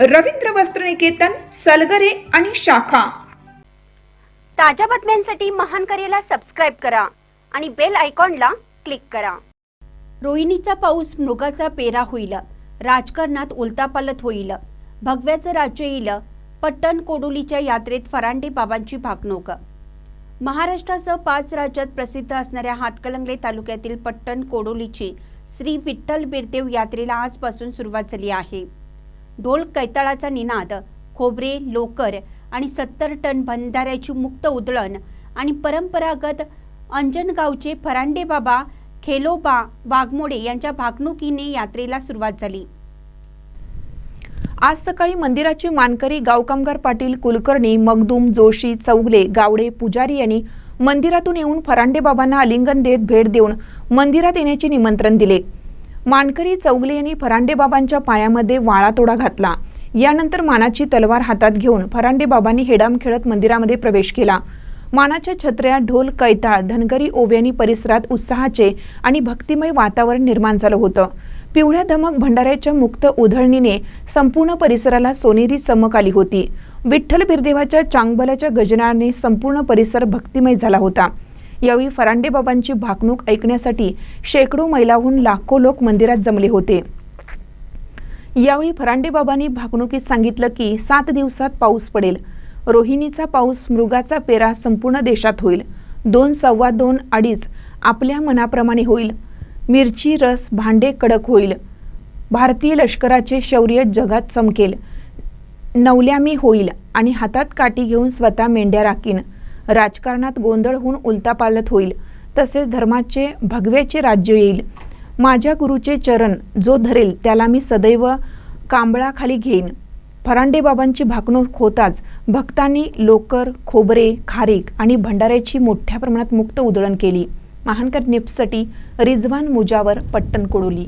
रवींद्र वस्त्रनिकेतन सलगरे आणि शाखा. ताज्या बातम्यांसाठी महान करेला सबस्क्राईब करा आणि बेल आयकॉनला क्लिक करा. रोहिणीचा पाऊस मृगाचा पेरा होईल. राजकारणात उलतापालत होईल. भगव्याचं राज्य येईल. पट्टण कोडोलीच्या यात्रेत फरांडे बाबांची भागणूक. महाराष्ट्रासह पाच राज्यात प्रसिद्ध असणाऱ्या हातकलंगले तालुक्यातील पट्टण कोडोलीची श्री विठ्ठल बिरदेव यात्रेला आजपासून सुरुवात झाली आहे. ढोल कैताळाचा निनाद खोबरे लोकर आणि सत्तर टन भंडाऱ्याची मुक्त उधळण आणि परंपरागत अंजनगावचे फरांडे बाबा खेलोबा वाघमोडे यांच्या भागणुकीने यात्रेला सुरुवात झाली. आज सकाळी मंदिराची मानकरी गावकामगार पाटील कुलकर्णी मगदूम जोशी चौगले गावडे पुजारी यांनी मंदिरातून येऊन फरांडे बाबांना आलिंगन देत भेट देऊन मंदिरात येण्याचे निमंत्रण दिले. मानकरी चौगले यांनी फरांडेबाबांच्या पायामध्ये वाळातोडा घातला. यानंतर मानाची तलवार हातात घेऊन फरांडेबाबांनी हेडाम खेळत मंदिरामध्ये प्रवेश केला. मानाच्या छत्र्या ढोल कैताळ धनगरी ओव्यानी परिसरात उत्साहाचे आणि भक्तिमय वातावरण निर्माण झालं होतं. पिवळ्या धमक भंडाऱ्याच्या मुक्त उधळणीने संपूर्ण परिसराला सोनेरी चमक आली होती. विठ्ठल बिरदेवाच्या चांगबलाच्या गजनाने संपूर्ण परिसर भक्तिमय झाला होता. यावेळी फरांडे बाबांची भाकणूक ऐकण्यासाठी शेकडो मैलाहून लाखो लोक मंदिरात जमले होते. यावेळी फरांडे बाबांनी भाकणुकीत सांगितलं की सात दिवसात पाऊस पडेल. रोहिणीचा पाऊस मृगाचा पेरा संपूर्ण देशात होईल. दोन सव्वा दोन अडीच आपल्या मनाप्रमाणे होईल. मिरची रस भांडे कडक होईल. भारतीय लष्कराचे शौर्य जगात चमकेल. नवल्यामी होईल आणि हातात काठी घेऊन स्वतः मेंढ्या राखीन. राजकारणात गोंधळ होऊन उलतापालत होईल. तसेच धर्माचे भगव्याचे राज्य येईल. माझ्या गुरुचे चरण जो धरेल त्याला मी सदैव कांबळाखाली घेईन. फरांडे बाबांची भाकणूक होताच भक्तांनी लोकर खोबरे खारीक आणि भंडाऱ्याची मोठ्या प्रमाणात मुक्त उधळण केली. महानकर निप्ससाठी रिजवान मुजावर पट्टण कोडोली.